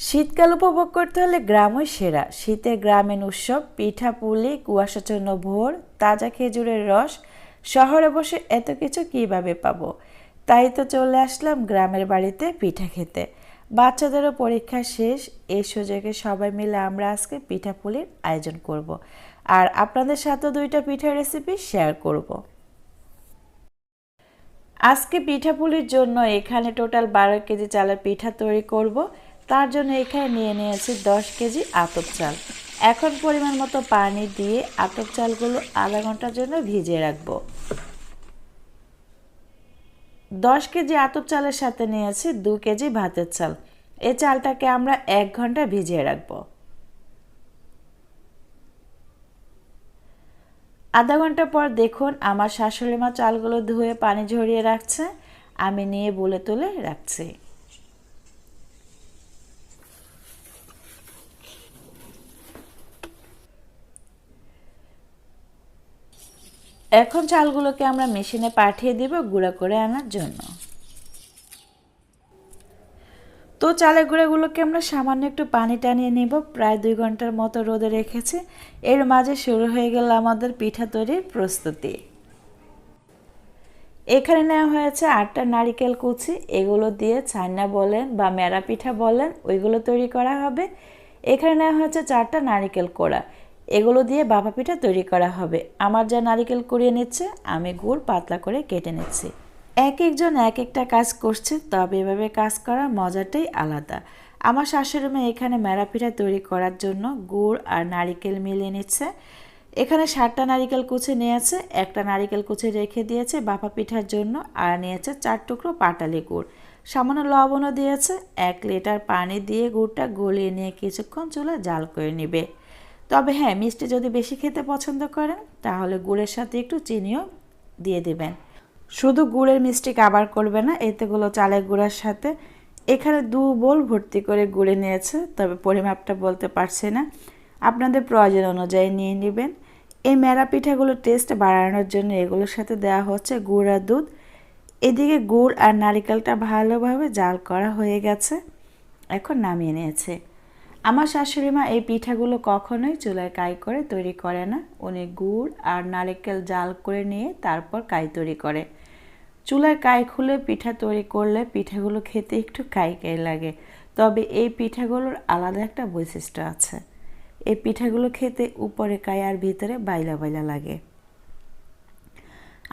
শীতকাল উপভোগ করতে হলে গ্রামই সেরা শীতে গ্রামীণ উৎসব, পিঠা, পুলি, কুয়াশাচ্ছন্ন ভোর, তাজা খেজুরের রস, শহরে বসে এত কিছু কীভাবে পাবো তাই তো চলে আসলাম গ্রামের বাড়িতে পিঠা খেতে বাচ্চাদেরও পরীক্ষা শেষ এই সুযোগে সবাই মিলে আমরা আজকে পিঠা পুলির আয়োজন করব। আর আপনাদের সাথেও দুইটা পিঠার রেসিপি শেয়ার করব। আজকে পিঠাপুলির জন্য এখানে টোটাল বারো কেজি চালের পিঠা তৈরি করব তার জন্য এখানে নিয়ে নিয়েছি দশ কেজি আতপ চাল। এখন পরিমাণ মতো পানি দিয়ে আতপ চালগুলো আধা ঘণ্টার জন্য ভিজিয়ে রাখব। দশ কেজি আতপ চালের সাথে নিয়েছি দু কেজি ভাতের চাল। এই চালটাকে আমরা এক ঘণ্টা ভিজিয়ে রাখব। আধা ঘণ্টা পর দেখুন আমার শাশুড়ি মা চালগুলো ধুয়ে পানি ঝরিয়ে রাখছে। আমি নিয়ে বলে তুলে রাখছি। এখন চালগুলোকে আমরা মেশিনে পাঠিয়ে দিব গুঁড়া করে আনার জন্য। তো চালের গুঁড়াগুলোকে আমরা সামান্য একটু পানি টানিয়ে নিব। প্রায় দুই ঘণ্টার মতো রোদে রেখেছি। এর মাঝে শুরু হয়ে গেল আমাদের পিঠা তৈরির প্রস্তুতি। এখানে নেওয়া হয়েছে আটটা নারিকেল কুচি। এগুলো দিয়ে ছান্না বলেন বা মেরা পিঠা বলেন, ওইগুলো তৈরি করা হবে। এখানে নেওয়া হয়েছে চারটা নারিকেল কোড়া। এগুলো দিয়ে বাবা পিঠা তৈরি করা হবে। আমার যা নারিকেল কুড়িয়ে নিচ্ছে, আমি গুড় পাতলা করে কেটে নিচ্ছি। এক একজন এক একটা কাজ করছে, তবে এভাবে কাজ করার মজাটাই আলাদা। আমার শাশুড়ি মেয়ে এখানে মেরা পিঠা তৈরি করার জন্য গুড় আর নারিকেল মিলিয়ে নিচ্ছে। এখানে ষাটটা নারিকেল কুচি নিয়েছে, একটা নারিকেল কুচি রেখে দিয়েছে বাপা পিঠার জন্য আর নিয়েছে চার টুকরো পাটালি গুড়। সামান্য লবণও দিয়েছে, এক লিটার পানি দিয়ে গুড়টা গলিয়ে নিয়ে কিছুক্ষণ চুলা জাল করে নেবে। তবে হ্যাঁ মিষ্টি যদি বেশি খেতে পছন্দ করেন, তাহলে গুড়ের সাথে একটু চিনিও দিয়ে দেবেন। শুধু গুড়ের মিষ্টি কাবার করবে না এতেগুলো চালের গুঁড়ার সাথে এখানে দু বোল ভর্তি করে গুড়ে নিয়েছে, তবে পরিমাপটা বলতে পারছে না। আপনাদের প্রয়োজন অনুযায়ী নিয়ে নেবেন। এই মেরা পিঠাগুলোর টেস্ট বাড়ানোর জন্য এগুলোর সাথে দেওয়া হচ্ছে গুড় আর দুধ। এদিকে গুড় আর নারিকেলটা ভালোভাবে জাল করা হয়ে গেছে। এখন নামিয়ে নিয়েছে। আমার শাশুড়ি মা এই পিঠাগুলো কখনোই চুলায় কাই করে তৈরি করে না। উনি গুড় আর নারিকেল জাল করে নিয়ে তারপর কাই তৈরি করে। চুলার কাই খুলে পিঠা তৈরি করলে পিঠাগুলো খেতে একটু কাই কাই লাগে। তবে এই পিঠাগুলোর আলাদা একটা বৈশিষ্ট্য আছে। এই পিঠাগুলো খেতে উপরে কাই আর ভিতরে বাইলা বাইলা লাগে।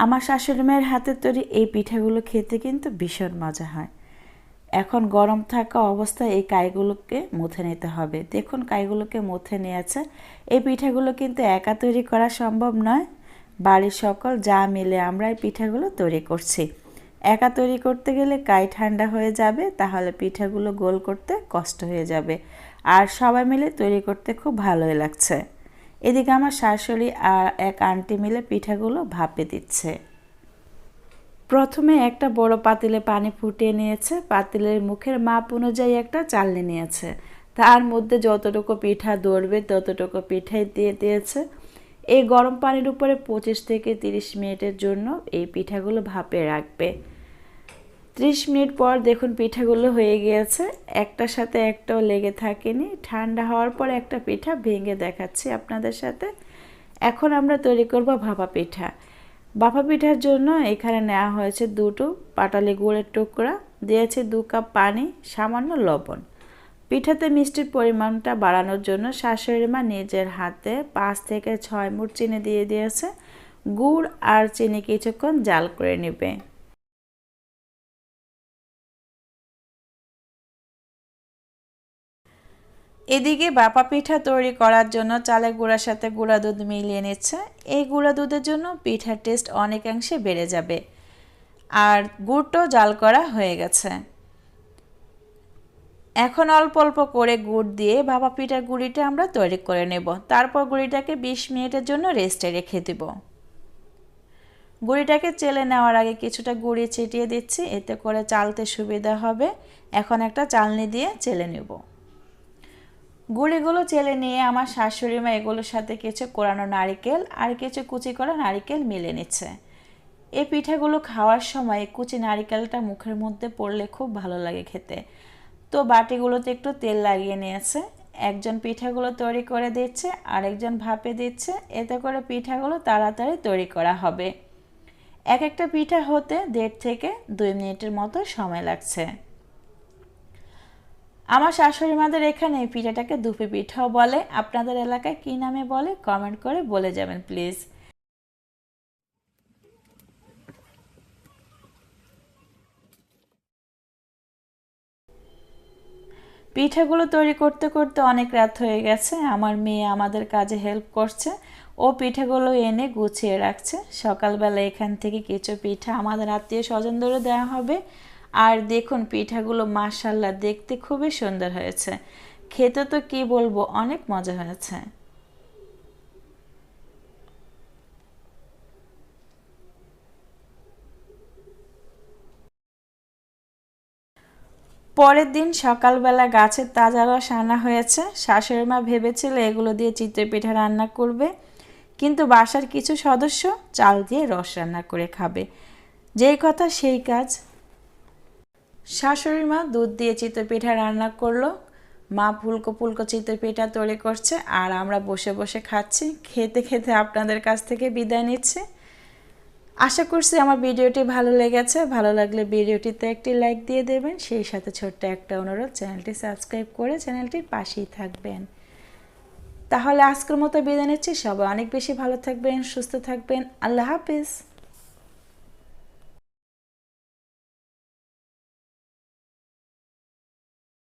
আমার শাশুড়ি মায়ের হাতে তৈরি এই পিঠাগুলো খেতে কিন্তু ভীষণ মজা হয়। এখন গরম থাকা অবস্থায় এই কাইগুলোকে মুথে নিতে হবে। দেখুন কাইগুলোকে মুথে নিয়েছে। এই পিঠাগুলো কিন্তু একা তৈরি করা সম্ভব নয়। বাড়ির সকল যা মিলে আমরা এই পিঠাগুলো তৈরি করছি। একা তৈরি করতে গেলে কাই ঠান্ডা হয়ে যাবে, তাহলে পিঠাগুলো গোল করতে কষ্ট হয়ে যাবে। আর সবাই মিলে তৈরি করতে খুব ভালোই লাগছে। এদিকে আমার শাশুড়ি আর এক আন্টি মিলে পিঠাগুলো ভাপে দিচ্ছে। প্রথমে একটা বড় পাতিলে পানি ফুটিয়ে নিয়েছে, পাতিলের মুখের মাপ অনুযায়ী একটা চালনি নিয়েছে। তার মধ্যে যতটুকু পিঠা ধরবে ততটুকু পিঠাই দিয়ে দিয়েছে। এই গরম পানির উপরে পঁচিশ থেকে তিরিশ মিনিটের জন্য এই পিঠাগুলো ভাপে রাখবে। ত্রিশ মিনিট পর দেখুন পিঠাগুলো হয়ে গিয়েছে। একটার সাথে একটাও লেগে থাকেনি। ঠান্ডা হওয়ার পর একটা পিঠা ভেঙে দেখাচ্ছি আপনাদের সাথে। এখন আমরা তৈরি করব ভাপা পিঠা। বাফা পিঠার জন্য এখানে নেওয়া হয়েছে দুটো পাটালি গুড়ের টুকরা, দিয়েছে দু কাপ পানি, সামান্য লবণ। পিঠাতে মিষ্টির পরিমাণটা বাড়ানোর জন্য শাশুড়ি মা নিজের হাতে পাঁচ থেকে ছয় মুঠ চিনি দিয়ে দিয়েছে। গুড় আর চিনি কিছুক্ষণ জাল করে নেবে। এদিকে বাপা পিঠা তৈরি করার জন্য চালের গুঁড়ার সাথে গুঁড়া দুধ মিলিয়ে নিচ্ছে। এই গুঁড়া দুধের জন্য পিঠার টেস্ট অনেকাংশে বেড়ে যাবে। আর গুড়টাও জাল করা হয়ে গেছে। এখন অল্প অল্প করে গুড় দিয়ে বাবা পিঠার গুঁড়িটা আমরা তৈরি করে নেব। তারপর গুঁড়িটাকে বিশ মিনিটের জন্য রেস্টে রেখে দেব। গুঁড়িটাকে চেলে নেওয়ার আগে কিছুটা গুঁড়ি ছিটিয়ে দিচ্ছি। এতে করে চালতে সুবিধা হবে। এখন একটা চালনি দিয়ে চেলে নেব। গুঁড়িগুলো চেলে নিয়ে আমার শাশুড়ি মা এগুলোর সাথে কিছু কোরানো নারিকেল আর কিছু কুচি করা নারিকেল মিলে নিচ্ছে। এই পিঠাগুলো খাওয়ার সময় কুচি নারিকেলটা মুখের মধ্যে পড়লে খুব ভালো লাগে খেতে। তো বাটিগুলোতে একটু তেল লাগিয়ে নিয়েছে। একজন পিঠাগুলো তৈরি করে দিচ্ছে, আরেকজন ভাপে দিচ্ছে। এতে করে পিঠাগুলো তাড়াতাড়ি তৈরি করা হবে। এক একটা পিঠা হতে দেড় থেকে দুই মিনিটের মতো সময় লাগছে। আমার শাশুড়ি মাদের এখানে পিঠাটাকে দুপি পিঠাও বলে। আপনাদের এলাকায় কী নামে বলে কমেন্ট করে বলে যাবেন প্লিজ পিঠাগুলো তৈরি করতে করতে অনেক রাত হয়ে গেছে। আমার মেয়ে আমাদের কাজে হেল্প করছে। ও পিঠাগুলো এনে গুছিয়ে রাখছে। সকালবেলা এখান থেকে কিছু পিঠা আমাদের আত্মীয় স্বজনদেরও দেওয়া হবে। আর দেখুন, পিঠাগুলো মাশাল্লাহ দেখতে খুবই সুন্দর হয়েছে। খেতে তো কি বলব, অনেক মজা হয়েছে। পরের দিন সকালবেলা গাছের তাজা রস আনা হয়েছে। শাশুড়ি মা ভেবেছিল এগুলো দিয়ে চিতই পিঠা রান্না করবে। কিন্তু বাসার কিছু সদস্য চাল দিয়ে রস রান্না করে খাবে। যেই কথা, সেই কাজ শাশুড়ি মা দুধ দিয়ে চিতই পিঠা রান্না করল। মা ফুলকো ফুলকো চিতই পিঠা তৈরি করছে আর আমরা বসে বসে খাচ্ছি। খেতে খেতে আপনাদের কাছ থেকে বিদায় নিচ্ছি। আশা করছি আমার ভিডিওটি ভালো লেগেছে। ভালো লাগলে ভিডিওটিতে একটি লাইক দিয়ে দেবেন। সেই সাথে ছোট্ট একটা অনুরোধ, চ্যানেলটি সাবস্ক্রাইব করে চ্যানেলটির পাশেই থাকবেন। তাহলে আজকের মতো বিদায় নিচ্ছি। সবাই অনেক বেশি ভালো থাকবেন, সুস্থ থাকবেন। আল্লাহ হাফিজ।